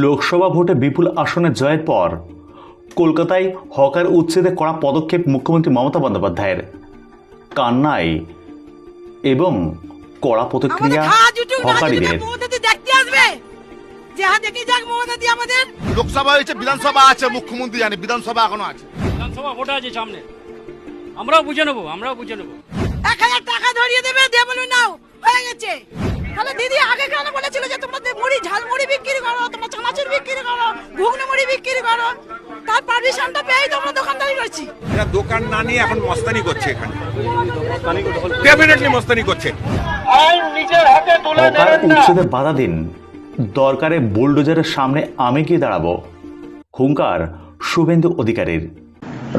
লোকসভা ভোটে বিপুল আসনে জয়ের পর কলকাতায় হকার উচ্ছেদে কড়া পদক্ষেপ মুখ্যমন্ত্রী মমতা বন্দ্যোপাধ্যায়ের। কান্নাই এবং কড়া প্রতিক্রিয়া হকারীদের। লোকসভা হয়েছে বিধানসভা আছে মুখ্যমন্ত্রী জানে বিধানসভা এখনও আছে। বিধানসভা ভোট আছে সামনে। আমরাও বুঝে নেব আমরাও বুঝে নেব। এক হাজার টাকা ধরিয়ে দেবে দিয়ে বলুন নাও হয়ে গেছে। তাহলে দিদি আগে কেন বলেছিল যে তোমরা মুড়ি ঝাল মুড়ি বিক্রি করো তোমরা চানাচুর বিক্রি করো ঘুগনি মুড়ি বিক্রি করো তার পারমিশনটা পেয়েই তোমরা দোকানদারি করছি এরা দোকান না নিয়ে এখন মস্তানি করছে এখানে। ডেফিনেটলি মস্তানি করছে। উচ্ছেদে বাধা দিন। দরকারে বুলডোজারের সামনে আমি গিয়ে দাঁড়াবো। হুঙ্কার শুভেন্দু অধিকারীর।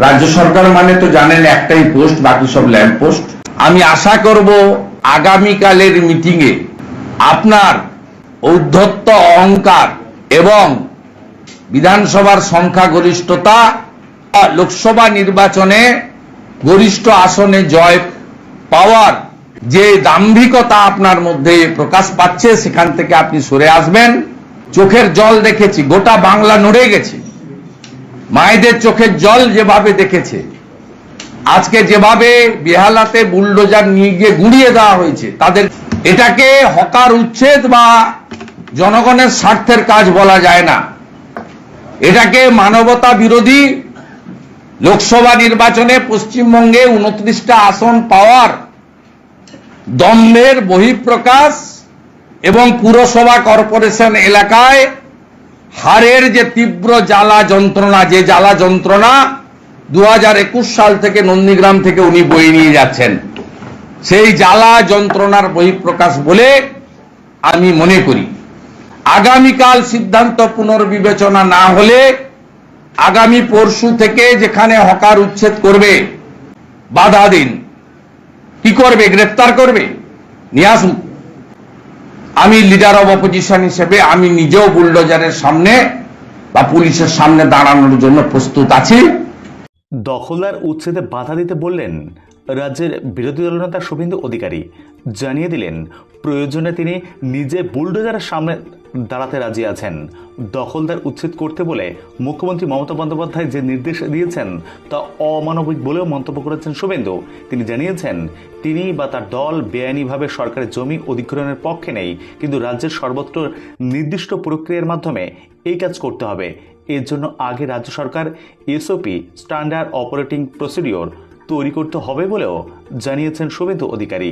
রাজ্য সরকার মানে তো জানেন একটাই পোস্ট বাকি সব ল্যাম্প পোস্ট। আমি আশা করব আগামীকালের মিটিংয়ে আপনার ঔদ্ধত্য অহংকার এবং বিধানসভার সংখ্যাগরিষ্ঠতা লোকসভা নির্বাচনে গরিষ্ঠ আসনে জয় পাওয়ার যে দাম্ভিকতা আপনার মধ্যে প্রকাশ পাচ্ছে, সেখান থেকে আপনি সরে আসবেন। চোখের জল দেখেছি, গোটা বাংলা নড়ে গেছে। মায়েদের চোখের জল যেভাবে দেখেছে, আজকে যেভাবে বেহালাতে বুলডোজার নিয়ে গিয়ে গুড়িয়ে দেওয়া হয়েছে, তাদের এটাকে হকার উচ্ছেদ বা জনগণের স্বার্থের কাজ বলা যায় না। এটাকে মানবতা বিরোধী লোকসভা নির্বাচনে পশ্চিমবঙ্গে উনত্রিশটা আসন পাওয়ার দম্ভের বহিঃপ্রকাশ এবং পুরসভা কর্পোরেশন এলাকায় হারের যে তীব্র জ্বালা যন্ত্রণা, যে জ্বালা যন্ত্রণা দু হাজার একুশ সাল থেকে নন্দীগ্রাম থেকে উনি বয়ে নিয়ে যাচ্ছেন, সেই জ্বালা যন্ত্রণার বহিঃপ্রকাশ বলে আমি মনে করি। আগামীকাল সিদ্ধান্ত পুনর্বিবেচনা না হলে আগামী পরশু থেকে যেখানে হকার উচ্ছেদ করবে, বাধা দিন। কি করবে? গ্রেফতার করবে? নিয়ে আসুন। আমি লিডার অব অপোজিশন হিসেবে আমি নিজেও বুলডোজারের সামনে বা পুলিশের সামনে দাঁড়ানোর জন্য প্রস্তুত আছি। দখলদার উচ্ছেদে বাধা দিতে বললেন রাজ্যের বিরোধী দলনেতা শুভেন্দু অধিকারী। জানিয়ে দিলেন, প্রয়োজনে তিনি নিজে বুলডোজারের সামনে দাঁড়াতে রাজি আছেন। দখলদার উচ্ছেদ করতে বলে মুখ্যমন্ত্রী মমতা বন্দ্যোপাধ্যায় যে নির্দেশ দিয়েছেন তা অমানবিক বলেও মন্তব্য করেছেন শুভেন্দু। তিনি জানিয়েছেন, তিনি বা তার দল বেআইনিভাবে সরকারের জমি অধিগ্রহণের পক্ষে নেই, কিন্তু রাজ্যের সর্বত্র নির্দিষ্ট প্রক্রিয়ার মাধ্যমে এই কাজ করতে হবে। এর জন্য আগে রাজ্য সরকার এসওপি, স্ট্যান্ডার্ড অপারেটিং প্রসিডিওর তৈরি করতে হবে বলেও জানিয়েছেন শুভেন্দু অধিকারী।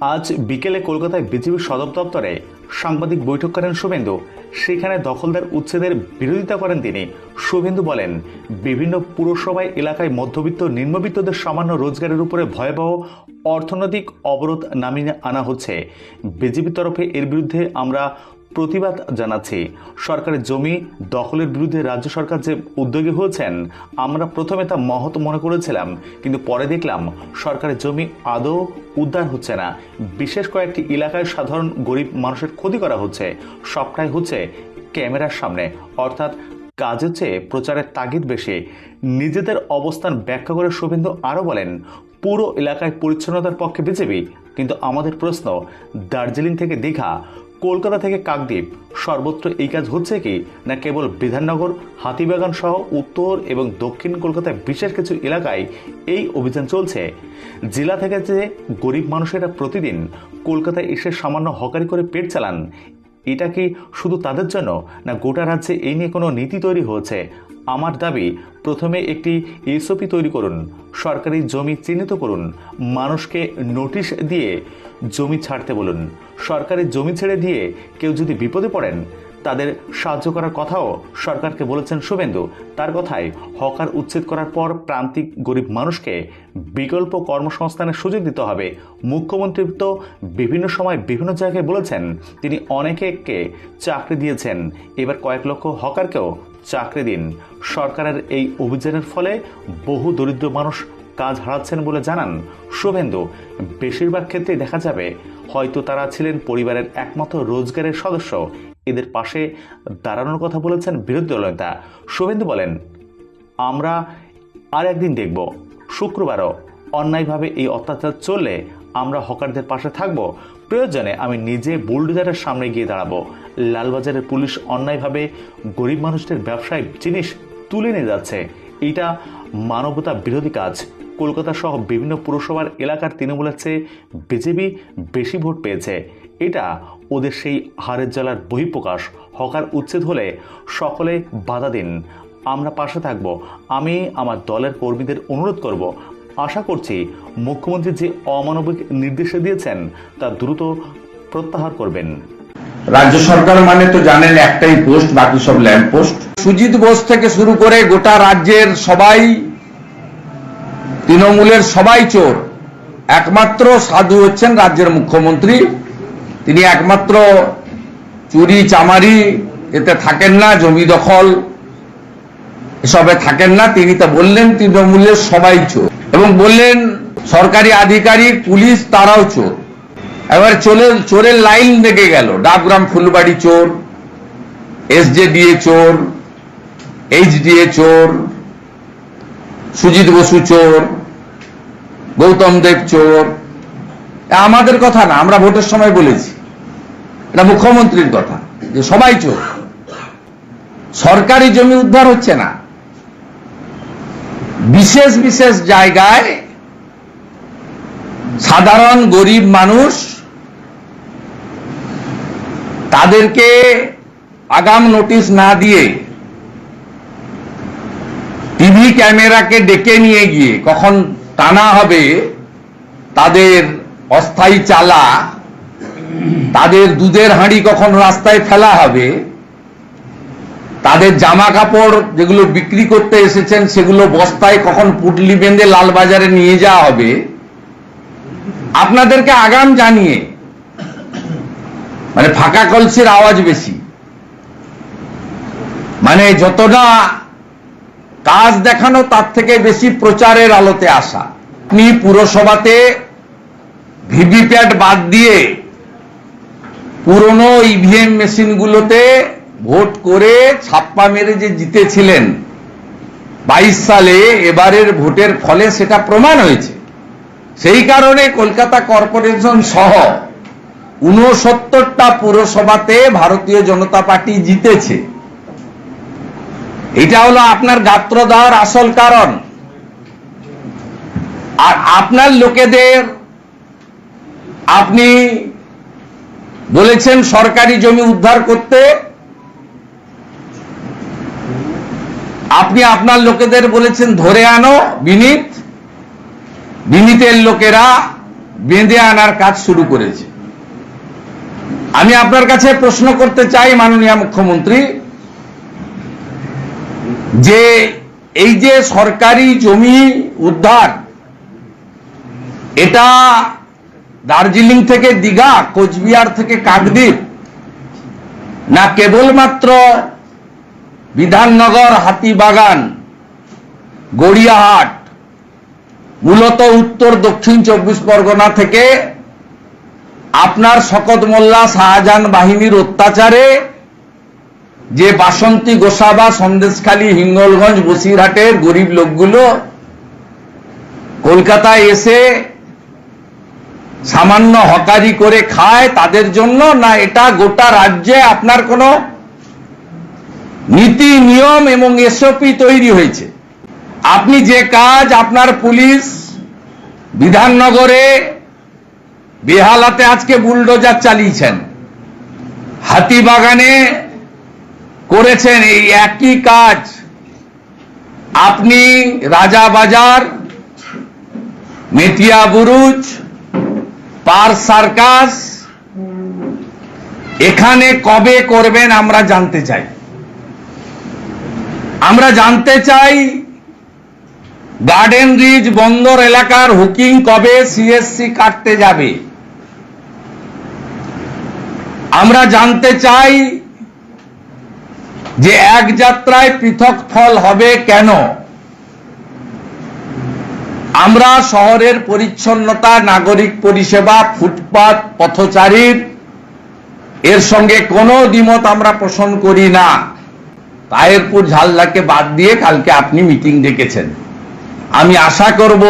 আজ বিকেলে কলকাতায় বিজেপির সদর দপ্তরে সাংবাদিক বৈঠক করেন শুভেন্দু। সেখানে দখলদার উচ্ছেদের বিরোধিতা করেন তিনি। শুভেন্দু বলেন, বিভিন্ন পুরসভায় এলাকায় মধ্যবিত্ত নিম্নবিত্তদের সামান্য রোজগারের উপরে ভয়াবহ অর্থনৈতিক অবরোধ নামিয়ে আনা হচ্ছে। বিজেপির তরফে এর বিরুদ্ধে আমরা প্রতিবাদ জানাচ্ছি। সরকারের জমি দখলের বিরুদ্ধে রাজ্য সরকার যে উদ্যোগী হয়েছেন, আমরা প্রথমে তা মহৎ মনে করেছিলাম, কিন্তু পরে দেখলাম সরকারের জমি আদৌ উদ্ধার হচ্ছে না। বিশেষ কয়েকটি এলাকায় সাধারণ গরিব মানুষের ক্ষতি করা হচ্ছে। সবটাই হচ্ছে ক্যামেরার সামনে। অর্থাৎ কাজের চেয়ে প্রচারের তাগিদ বেশি। নিজেদের অবস্থান ব্যাখ্যা করে শুভেন্দু আরও বলেন, পুরো এলাকায় পরিচ্ছন্নতার পক্ষে বিজেপি, কিন্তু আমাদের প্রশ্ন, দার্জিলিং থেকে দীঘা কলকাতা থেকে কাকদ্বীপ। সর্বত্র এই কাজ হচ্ছে কি, না কেবল বিধাননগর, হাতিবাগান সহ উত্তর এবং দক্ষিণ কলকাতায় বিশেষ কিছু এলাকায় এই অভিযান চলছে। জেলা থেকে যে গরিব মানুষেরা প্রতিদিন কলকাতায় এসে সামান্য হকারি করে পেট চালান, এটা কি শুধু তাদের জন্য, না গোটা রাজ্যে এই নিয়ে কোনো নীতি তৈরি হয়েছে? আমার দাবি, প্রথমে একটি এসওপি তৈরি করুন, সরকারি জমি চিহ্নিত করুন, মানুষকে নোটিশ দিয়ে জমি ছাড়তে বলুন। সরকারি জমি ছেড়ে দিয়ে কেউ যদি বিপদে পড়েন, তাদের সাহায্য করার কথাও সরকারকে বলেছেন শুভেন্দু। তার কথায় হকার উচ্ছেদ করার পর প্রান্তিক গরিব মানুষকে বিকল্প কর্মসংস্থানের সুযোগ দিতে হবে। মুখ্যমন্ত্রী তো বিভিন্ন সময় বিভিন্ন জায়গায় বলেছেন, তিনি অনেকে চাকরি দিয়েছেন। এবার কয়েক লক্ষ হকারকেও চাকরি দিন। সরকারের এই অভিযানের ফলে বহু দরিদ্র মানুষ কাজ হারাচ্ছেন বলে জানান শুভেন্দু। বেশিরভাগ ক্ষেত্রেই দেখা যাবে হয়তো তারা ছিলেন পরিবারের একমাত্র রোজগারের সদস্য। এদের পাশে দাঁড়ানোর কথা বলেছেন বিরোধী দলনেতা শুভেন্দু বলেন, আমরা আর একদিন দেখব। শুক্রবারও অন্যায়ভাবে এই অত্যাচার চললে আমরা হকারদের পাশে থাকব। প্রয়োজনে আমি নিজে বুলডোজারের সামনে গিয়ে দাঁড়াবো। লালবাজারের পুলিশ অন্যায়ভাবে গরিব মানুষদের ব্যবসায় জিনিস তুলে নিয়ে যাচ্ছে। এটা মানবতা বিরোধী কাজ। কলকাতা সহ বিভিন্ন পুরসভার এলাকার তৃণমূলের চেয়ে বিজেপি বেশি ভোট পেয়েছে। এটা ওদের সেই হারের জ্বালার বহিঃপ্রকাশ হকার উচ্ছেদ হলে সকলে বাধা দিন। আমরা পাশে থাকব। আমি আমার দলের কর্মীদের অনুরোধ করব। আশা করছি মুখ্যমন্ত্রী যে অমানবিক নির্দেশ দিয়েছেন তা দ্রুত প্রত্যাহার করবেন। রাজ্য সরকার মানে তো জানেন একটাই পোস্ট বাকি সব ল্যাম্প পোস্ট সুজিত বোস থেকে শুরু করে গোটা রাজ্যের সবাই তৃণমূলের সবাই চোর। একমাত্র সাধু হচ্ছেন রাজ্যের মুখ্যমন্ত্রী। তিনি একমাত্র চুরি, চামারি, এতে থাকেন না, জমি দখল, এসবে থাকেন না। তিনি তা বললেন তৃণমূলের সবাই চোর। এবং বললেন সরকারি আধিকারিক, পুলিশ, তারাও চোর। এবার চলে, চোরের লাইন লেগে গেল। ডাবগ্রাম ফুলবাড়ি চোর এসজেডিএ চোর এইচডিএ চোর, সুজিত বসু চোর গৌতম দেব চোর। আমাদের কথা না, আমরা ভোটের সময় বলেছি। এটা মুখ্যমন্ত্রীর কথা, যে সবাই চোর। সরকারি জমি উদ্ধার হচ্ছে না। বিশেষ বিশেষ জায়গায় সাধারণ, গরিব মানুষ তাদেরকে আগাম নোটিশ না দিয়ে টিভি ক্যামেরাকে ডেকে নিয়ে গিয়ে, কখন টানা হবে তাদের অস্থায়ী চালা, তাদের দুধের হাঁড়ি কখন রাস্তায় ফেলা হবে, তাদের জামা কাপড় যেগুলো বিক্রি করতে এসেছেন সেগুলো বস্তায় কখন পুটলি বেঁধে লালবাজারে নিয়ে যাওয়া হবে, আপনাদেরকে আগাম জানিয়ে মানে ফাঁকা কলসির আওয়াজ বেশি। মানে যতটা কাজ দেখানো তার থেকে বেশি প্রচারের আলোতে আসা। আপনি পুরসভাতে ভিভিপ্যাট বাদ দিয়ে পুরনো ইভিএম মেশিনগুলোতে ভোট করে ছাপ্পা মেরে যে জিতেছিলেন, বাইশ সালে এবারের ভোটের ফলে সেটা প্রমাণ হয়েছে। সেই কারণে কলকাতা কর্পোরেশন সহ উনসত্তরটা পুরসভাতে ভারতীয় জনতা পার্টি জিতেছে। এটা হলো আপনার গাত্র দেওয়ার আসল কারণ। আর আপনার লোকেদের আপনি বলেছেন সরকারি জমি উদ্ধার করতে। আপনি আপনার লোকেদের বলেছেন ধরে আনো বিনীত। বিনীতের লোকেরা বেঁধে আনার কাজ শুরু করেছে। আমি আপনার কাছে প্রশ্ন করতে চাই মাননীয় মুখ্যমন্ত্রী। যে এই যে সরকারি জমি উদ্ধার, এটা দার্জিলিং থেকে দীঘা, কোচবিহার থেকে কাকদ্বীপ, না কেবলমাত্র বিধাননগর, হাতিবাগান, গড়িয়াহাট, মূলত উত্তর, দক্ষিণ চব্বিশ পরগনা থেকে আপনার শকত মোল্লা শাহজাহান বাহিনীর অত্যাচারে যে বাসন্তী গোসাবা সন্দেশখালী হিঙ্গলগঞ্জ বসিরহাটের গরিব লোকগুলো কলকাতায় এসে সামান্য হকারি করে খায়, তাদের জন্য না এটা গোটা রাজ্যে আপনার কোনো নীতি, নিয়ম এবং এসওপি তৈরি হয়েছে? আপনি যে কাজ আপনার পুলিশ বিধাননগরে বেহালাতে আজকে বুলডোজার চালিয়েছেন, হাতিবাগানে করেছেন এই একই কাজ। আপনি Rajabazar Metiabruz, Park Circus, এখানে কবে করবেন আমরা জানতে চাই। আমরা জানতে চাই গার্ডেন রিজ বন্দর এলাকার হুকিং কবে সিএসসি কাটতে যাবে। আমরা জানতে চাই যে এক যাত্রায় পৃথক ফল হবে কেন? আমরা শহরের পরিচ্ছন্নতা, নাগরিক পরিষেবা, ফুটপাত, পথচারীর, এর সঙ্গে কোনো দ্বিমত আমরা পোষণ করি না। তায়েরপুর ঝালদাকে বাদ দিয়ে কালকে আপনি মিটিং ডেকেছেন। আমি আশা করব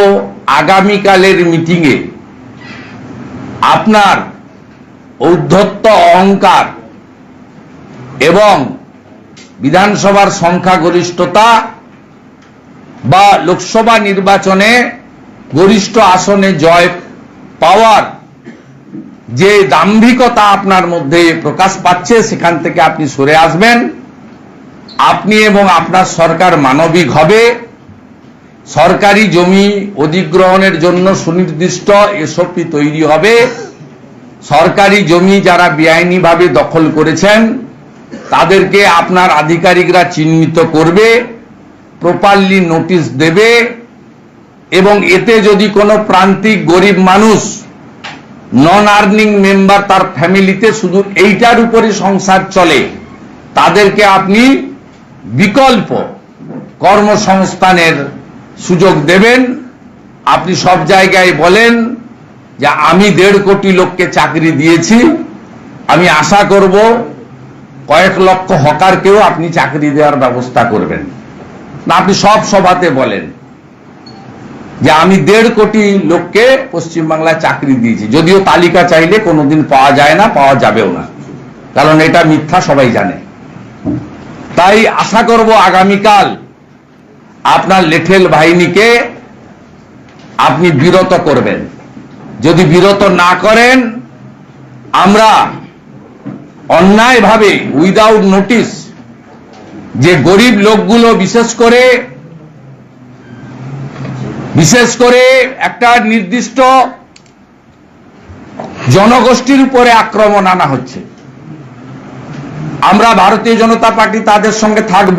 আগামীকালের মিটিংয়ে আপনার ঔদ্ধত্য, অহংকার এবং বিধানসভার সংখ্যাগরিষ্ঠতা বা লোকসভা নির্বাচনে গরিষ্ঠ আসনে জয় পাওয়ার যে দাম্ভিকতা আপনার মধ্যে প্রকাশ পাচ্ছে, সেখান থেকে আপনি সরে আসবেন। আপনি এবং আপনার সরকার মানবিক হবে। সরকারি জমি অধিগ্রহণের জন্য সুনির্দিষ্ট এসওপি তৈরি হবে। সরকারি জমি যারা বেআইনিভাবে দখল করেছেন তাদেরকে আপনার আধিকারিকরা চিহ্নিত করবে প্রপারলি নোটিশ দেবে, এবং এতে যদি কোনো প্রান্তিক গরিব মানুষ নন আর্নিং মেম্বার তার ফ্যামিলিতে শুধু এইটার উপরে সংসার চলে, তাদেরকে আপনি বিকল্প কর্মসংস্থানের সুযোগ দেবেন। আপনি সব জায়গায় বলেন যে আমি দেড় কোটি লোককে চাকরি দিয়েছি, আমি আশা করব কয়েক লক্ষ হকারকেও আপনি চাকরি দেওয়ার ব্যবস্থা করবেন। না, আপনি সব সভাতে বলেন যে আমি দেড় কোটি লোককে পশ্চিমবাংলায় চাকরি দিয়েছি। যদিও তালিকা চাইলে কোনোদিন পাওয়া যায় না, পাওয়া যাবেও না। কারণ এটা মিথ্যা, সবাই জানে। তাই আশা করব আগামীকাল আপনার লেঠেল বাহিনীকে আপনি বিরত করবেন। যদি বিরত না করেন, আমরা অন্যায়ভাবে উইদাউট নোটিশ যে গরিব লোকগুলো বিশেষ করে বিশেষ করে একটা নির্দিষ্ট জনগোষ্ঠীর উপরে আক্রমণ আনা হচ্ছে। আমরা ভারতীয় জনতা পার্টি তাদের সঙ্গে থাকব।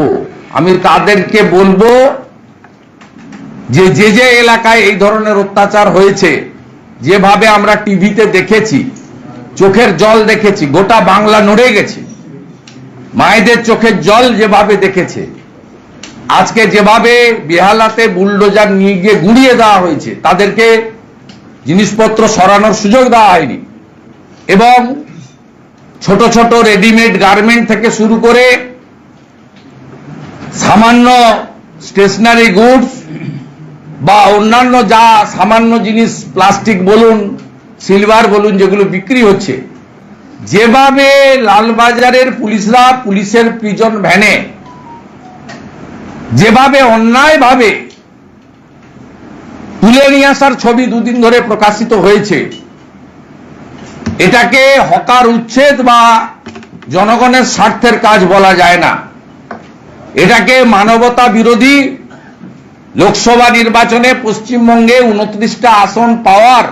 আমি তাদেরকে বলব যে যে যে এলাকায় এই ধরনের অত্যাচার হয়েছে, যেভাবে আমরা টিভিতে দেখেছি চোখের জল দেখেছি, গোটা বাংলা নড়ে গেছে। মায়েদের চোখের জল যেভাবে দেখেছে, আজকে যেভাবে বেহালাতে বুলডোজার নিয়ে গিয়ে গুড়িয়ে দেওয়া হয়েছে, তাদেরকে জিনিসপত্র সরানোর সুযোগ দেওয়া হয়নি। এবং ছোট ছোট রেডিমেড গার্মেন্ট থেকে শুরু করে সামান্য স্টেশনারি গুডস বা অন্যান্য যা সামান্য জিনিস, প্লাস্টিক বলুন সিলভার বলুন যেগুলো বিক্রি হচ্ছে, যেভাবে লালবাজারের পুলিশরা পুলিশের প্রিজন ভ্যানে যেভাবে অন্যায়ভাবে তুলে নিয়ে আসার ছবি দুদিন ধরে প্রকাশিত হয়েছে, এটাকে হকার উচ্ছেদ বা জনগণের স্বার্থের কাজ বলা যায় না। এটাকে মানবতা বিরোধী লোকসভা নির্বাচনে পশ্চিমবঙ্গে উনত্রিশটা আসন পাওয়ার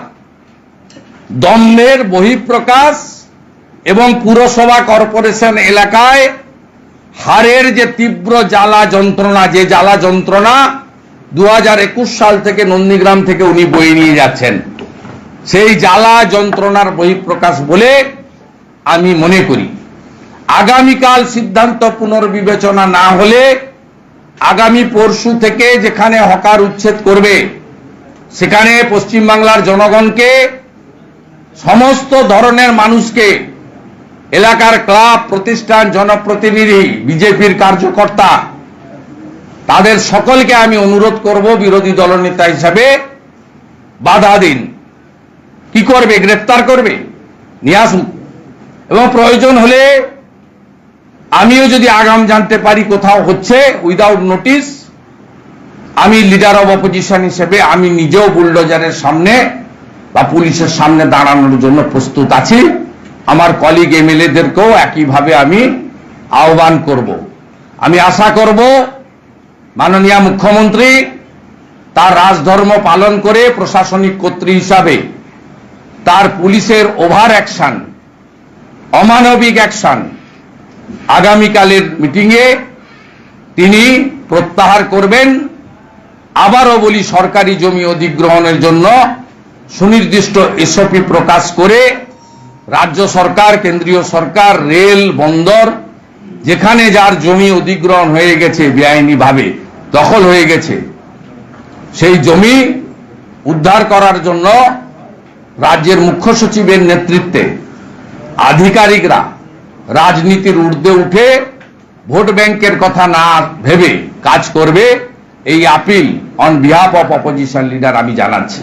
দম্ভের বহিঃপ্রকাশ এবং পুরসভা কর্পোরেশন এলাকায় হারের যে তীব্র জ্বালা যন্ত্রণা, যে জ্বালা যন্ত্রণা দুহাজার একুশ সাল থেকে নন্দীগ্রাম থেকে উনি বয়ে নিয়ে যাচ্ছেন। সেই জ্বালা যন্ত্রণার বহিঃপ্রকাশ বলে আমি মনে করি। আগামীকাল সিদ্ধান্ত পুনর্বিবেচনা না হলে আগামী পরশু থেকে যেখানে হকার উচ্ছেদ করবে, সেখানে পশ্চিমবাংলার জনগণকে সমস্ত ধরনের মানুষকে এলাকার ক্লাব, প্রতিষ্ঠান, জনপ্রতিনিধি, বিজেপির কার্যকর্তা, তাদের সকলকে আমি অনুরোধ করব বিরোধী দলনেতা হিসাবে, বাধা দিন। কি করবে? গ্রেফতার করবে? নিয়ে আসুন। এবং প্রয়োজন হলে আমিও যদি আগাম জানতে পারি কোথাও হচ্ছে উইদাউট নোটিশ আমি লিডার অব অপোজিশন হিসেবে আমি নিজেও বুলডোজারের সামনে বা পুলিশের সামনে দাঁড়ানোর জন্য প্রস্তুত আছি। আমার কলিগ এমএলএদেরকেও একইভাবে আমি আহ্বান করব। আমি আশা করব, মাননীয় মুখ্যমন্ত্রী তার রাজধর্ম পালন করে প্রশাসনিক কর্তৃ হিসাবে তার পুলিশের ওভার অ্যাকশন, অমানবিক অ্যাকশন আগামীকালের মিটিংয়ে তিনি প্রত্যাহার করবেন। আবারও বলি, সরকারি জমি অধিগ্রহণের জন্য সুনির্দিষ্ট এসওপি প্রকাশ করে রাজ্য সরকার, কেন্দ্রীয় সরকার, রেল, বন্দর, যেখানে যার জমি অধিগ্রহণ হয়ে গেছে বেআইনিভাবে, দখল হয়ে গেছে, সেই জমি উদ্ধার করার জন্য রাজ্যের মুখ্য সচিবের নেতৃত্বে আধিকারিকরা রাজনীতির ঊর্ধ্বে উঠে ভোট ব্যাংকের কথা না ভেবে কাজ করবে, এই appeal on behalf of opposition leader আমি জানাচ্ছি।